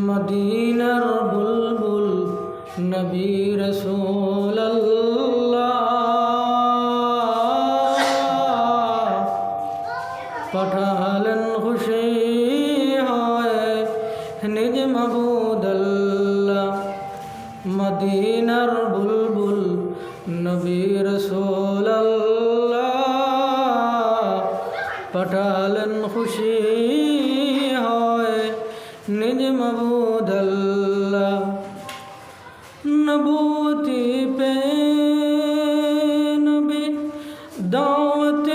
মদিনার বুলবুল নবী রসুল পাঠালেন খুশি হয় নিজ মবুদল্লা মদিনার বুলবুল নবী রসুল পাঠালেন খুশি মবুদল্লা নবুতি পে নবী দাওতে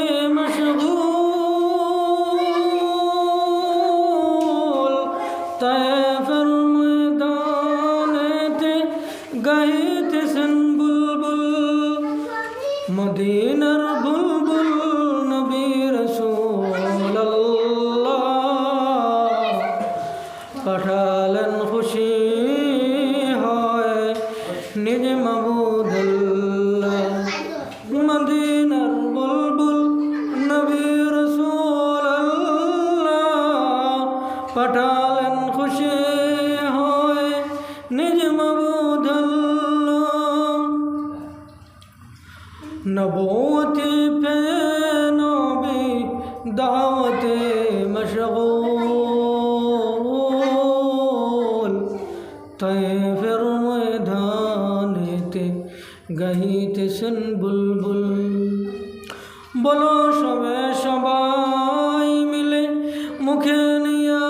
নিজ মাবুদুল্লাহ মদিনার বুলবুল, নবী রসুল্লাহ পাঠালেন খুশি হয় নিজ মাবুদুল্লাহ। নবুতি পে নবী দাওতে মশগুল। তয়ফের গাইতে শুন বুলবুল। বলো সবে সবাই মিলে মুখে নিয়া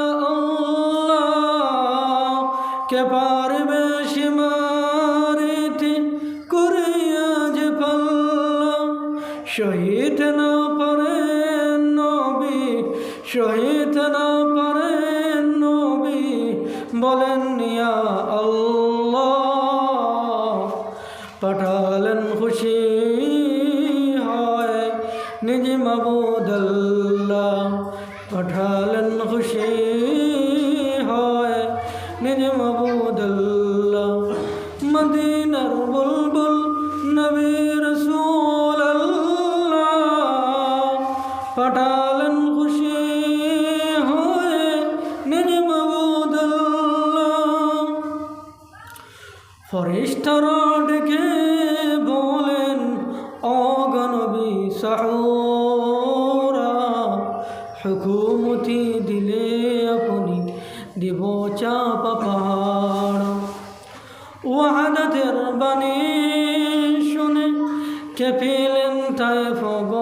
কে পারবে সীমারিতে করিয়া যে পাল্লা? শহীদ না পারেন নবী, শহীদ না পারেন নবী, বলেন নিয়া আল্লাহ। পাঠালেন খুশি হয় নিজ মাবুদল্লাহ পাঠালেন খুশি হয় নিজ মাবুদল্লাহ মদিনার বুলবুল নবী রসুল্লাহ পাঠালেন খুশি ফরিস্তারা ডেকে বলেন অগনবী সাহরা, হুকুমতি দিলে আপনি দিব চাপ পাহাড়। ওয়াহাদাতের বাণী শুনে কেঁপিলেন তাই ফগন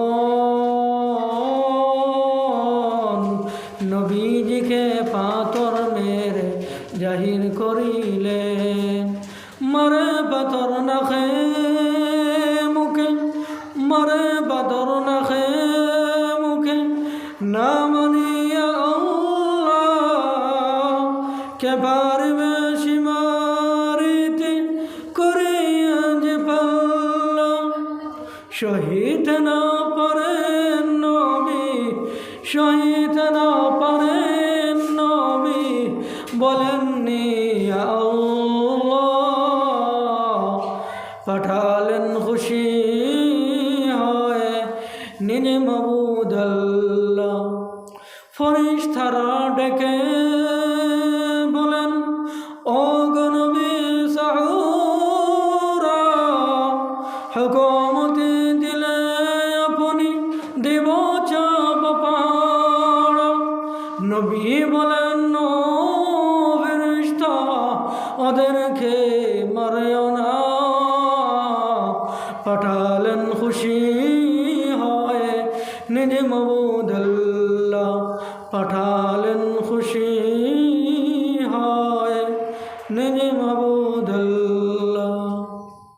নবীজিকে পাথর মেরে জাহির করিলেন। মরে পাথর নাখে মুখে, মরে পাথর নাখে মুখে, না মানিয়া কে পারবে সীমারিতে করিয়া যে পাল্লা। শহীদ না নবী, শহীদ না নবী বলেননি মাবুদল্লাহ ফরিস্তারা ডেকে বলেন, ও গনবী সাহুরা দিলে আপনি দেব চাপ পাড় নবী বলেন, ও ফেরিস্তা ওদেরকে মারেও না। পাঠালেন খুশি নিজ মবুদল্লাহ পাঠালেন খুশি